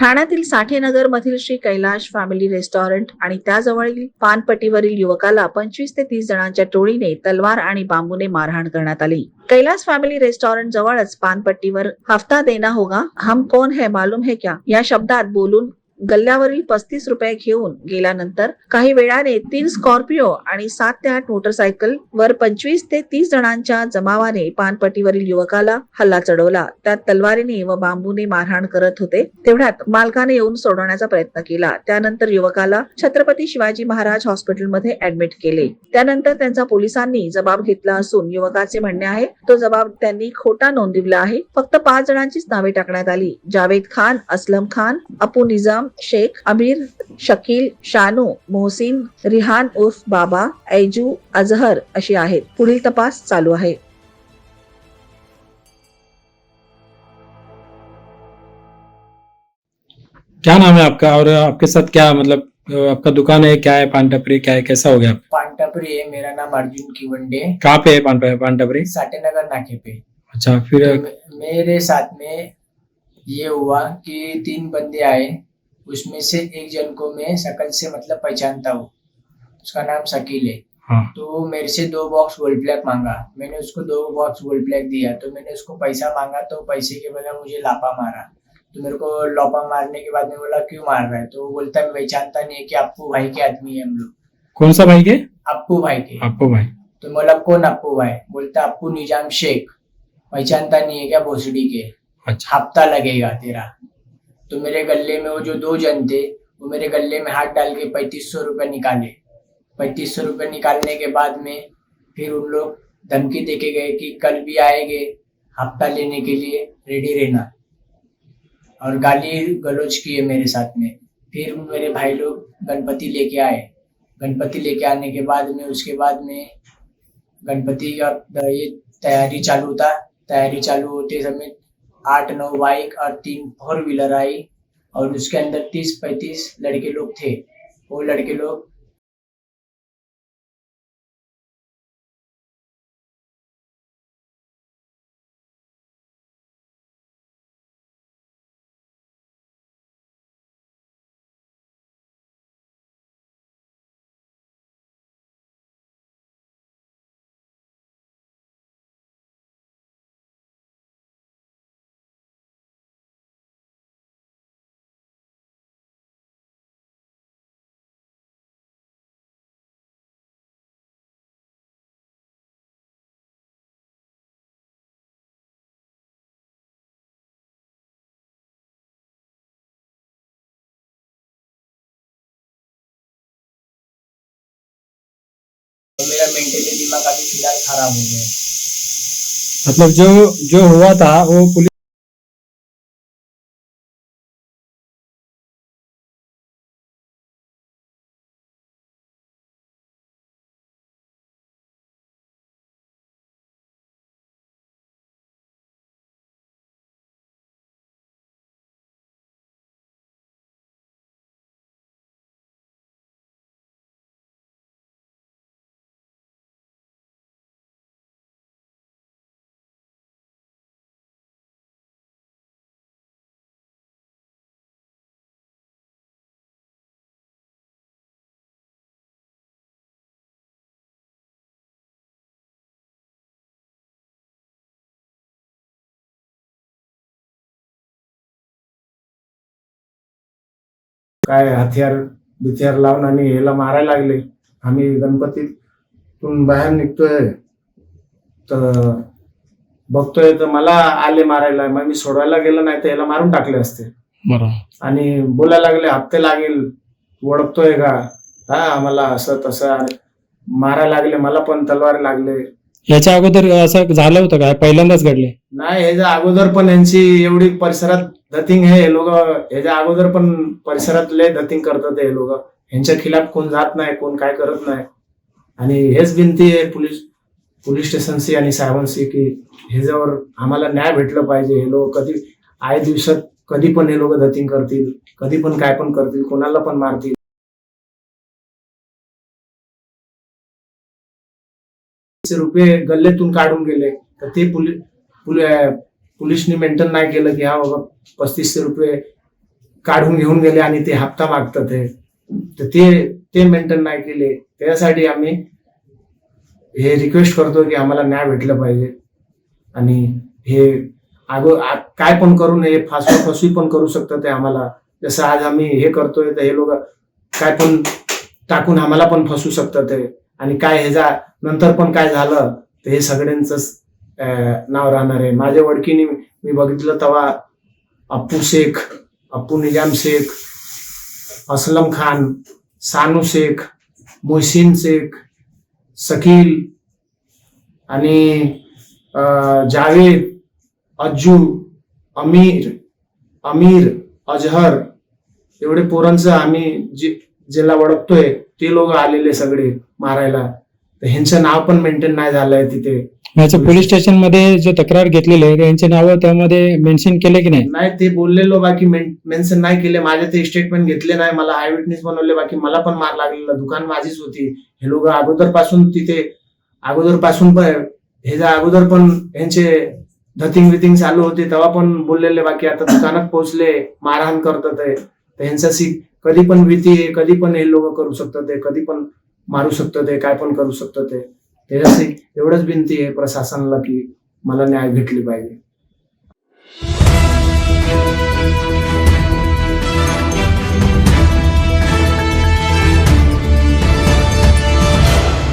ठाण्यातील साठेनगर मधील Shri Kailash family restaurant आणि त्याजवळील पानपट्टीवरील युवकाला पंचवीस ते तीस जणांच्या टोळीने तलवार आणि बांबूने मारहाण करण्यात आली. कैलास फॅमिली रेस्टॉरंट जवळच पानपट्टीवर हफ्ता देना होगा हम कोण है मालूम है क्या? या शब्दात बोलून गल्ल्यावरील पस्तीस रुपये घेऊन गेल्यानंतर काही वेळाने तीन स्कॉर्पिओ आणि सात ते आठ मोटरसायकल वर पंचवीस ते तीस जणांच्या जमावाने पानपट्टीवरील युवकाला हल्ला चढवला. त्यात तलवारीने व बांबूने मारहाण करत होते. तेवढ्यात मालकाने येऊन सोडवण्याचा प्रयत्न केला. त्यानंतर युवकाला छत्रपती शिवाजी महाराज हॉस्पिटलमध्ये ऍडमिट केले. त्यानंतर त्यांचा पोलिसांनी जबाब घेतला असून युवकाचे म्हणणे आहे तो जबाब त्यांनी खोटा नोंदविला आहे. फक्त पाच जणांचीच नावे टाकण्यात आली. जावेद खान असलम खान अपू निजाम शेख अमीर शकील शानू मोहसिन रिहान उर्फ बाबा ऐजू अजहर अशी आहेत. पुढील तपास चालू आहे. क्या नाम है आपका? और आपके साथ क्या मतलब आपका दुकान है? क्या है पान टपरी क्या है? कैसा हो गया? पानटपरी है मेरा नाम अर्जुन किवंडे। कहाँ पे है पान पान टपरी साटेनगर नाके पे। अच्छा फिर तो मेरे साथ में ये हुआ कि तीन बंदे आए। उसमें से एक जन को मैं शकल से मतलब पहचानता हूँ। उसका नाम शकील है। हाँ। तो मेरे से दो बॉक्स गोल्ड ब्लैक मांगा। मैंने उसको दो बॉक्स गोल्ड ब्लैक दिया। तो मैंने उसको पैसा मांगा तो पैसे के बदले मुझे लापा मारा। तो मेरे को लापा मारने के बाद में बोला क्यों मार रहा है? तो वो बोलता है पहचानता नहीं है कि अप्पू भाई के आदमी है हम लोग। कौन सा भाई के? अप्पू भाई के। आपको भाई। तो बोला कौन अप्पू भाई? बोलता अप्पू निज़ाम शेख। पहचानता नहीं है क्या भोसड़ी के? अच्छा। हफ़्ता लगेगा तेरा। तो मेरे गले में वो जो दो जन थे, वो मेरे गले में हाथ डाल के पैंतीस सौ रुपये निकाले। पैंतीस सौ रुपये निकालने के बाद में फिर उन लोग धमकी दे के गए कि कल भी आएँगे हफ़्ता लेने के लिए, रेडी रहना। और गाली गलोच किए मेरे साथ में। फिर मेरे भाई लोग गणपति लेके आए। गणपति लेके आने के बाद में, उसके बाद में गणपति का ये तैयारी चालू था। तैयारी चालू होते समय आठ, नौ बाइक और तीन फोर व्हीलर आई। और उसके अंदर तीस पैंतीस लड़के लोग थे। वो लड़के लोग मेरा मेंटली दिमाग अभी फिलहाल खराब हो गया मतलब जो जो हुआ था वो पुलिस काय हथियार बिथियार लावून आणि ह्याला मारायला लागले. आम्ही गणपतीतून बाहेर निघतोय. तर बघतोय तर मला आले मारायला. मग मी सोडवायला गेलो नाही तर याला मारून टाकले असते. बरोबर आणि बोलायला लागले हप्ते लागेल. ओळखतोय का? हा आम्हाला असं तसं आणि मारायला लागले मला पण तलवार लागले. याच्या अगोदर असं झालं होतं काय पहिल्यांदाच घडले. नाही ह्याच्या अगोदर पण यांची एवढी परिसरात धतिंग हे लोक ह्याच्या अगोदर पण परिसरातले लय करतात हे लोक. ह्यांच्या खिलाफ कोण जात नाही कोण काय करत नाही. आणि हेच विनंती आहे पोलीस पोलीस स्टेशनशी आणि साहेबांशी की ह्याच्यावर आम्हाला न्याय भेटलं पाहिजे. हे लोक कधी आय दिवसात कधी पण हे लोक दतिंग करतील कधी पण काय पण करतील कोणाला पण मारतील. रुपये गल्ल्यातून काढून गेले. तर ते पोलीस पोलिसनी मेंटेन नाही केलं की हा बाबा पस्तीसशे रुपये काढून घेऊन गेले आणि ते हप्ता मागतात ते तर ते ते मेंटेन नाही केले. त्यासाठी आम्ही हे रिक्वेस्ट करतो की आम्हाला न्याय भेटलं पाहिजे. आणि हे अगो काय पण करून हे फासवा फसवी पण करू शकतात ते आम्हाला. जसं आज आम्ही हे करतोय तर हे लोक काय पण टाकून आम्हाला पण फसू शकतात ते. आणि काय ह्याचा नंतर पण काय झालं तर हे सगळ्यांच नाव राहणार आहे. माझ्या ओळखीने मी बघितलं तेव्हा अप्पू शेख अप्पू निजाम शेख असलम खान सानू शेख मोहसिन शेख सकील आणि जावेद अज्जू अमीर अमीर अजहर एवढे पोरांचं आम्ही जे ज्याला ओळखतोय ते लोक आलेले सगळे मारायला. तर ह्यांचं नाव पण मेंटेन नाही झालंय तिथे. याचं पोलीस स्टेशनमध्ये जो तक्रार घेतलेली आहे त्यांचे नावं त्यामध्ये मेन्शन केले की नाही? नाही ते बोललेलो बाकी मेन्शन नाही केले. माझे ते स्टेटमेंट घेतले नाही. मला आय विटनेस बनवले बाकी मला पण मार लागलेला. दुकान माझीच होती. हे लोक अगोदरपासून तिथे अगोदरपासून पण हे अगोदर पण ह्यांचे धतिंग विथिंग चालू होते तेव्हा पण बोललेले बाकी आता दुकानात पोहोचले मारहाण करतात आहे तर ह्यांच्याशी कधी पण भीती कधी पण हे लोक करू शकतात कधी पण मारू शकतात ते काय पण करू शकतात ते एवढंच विनंती आहे प्रशासनाला की मला न्याय भेटली पाहिजे.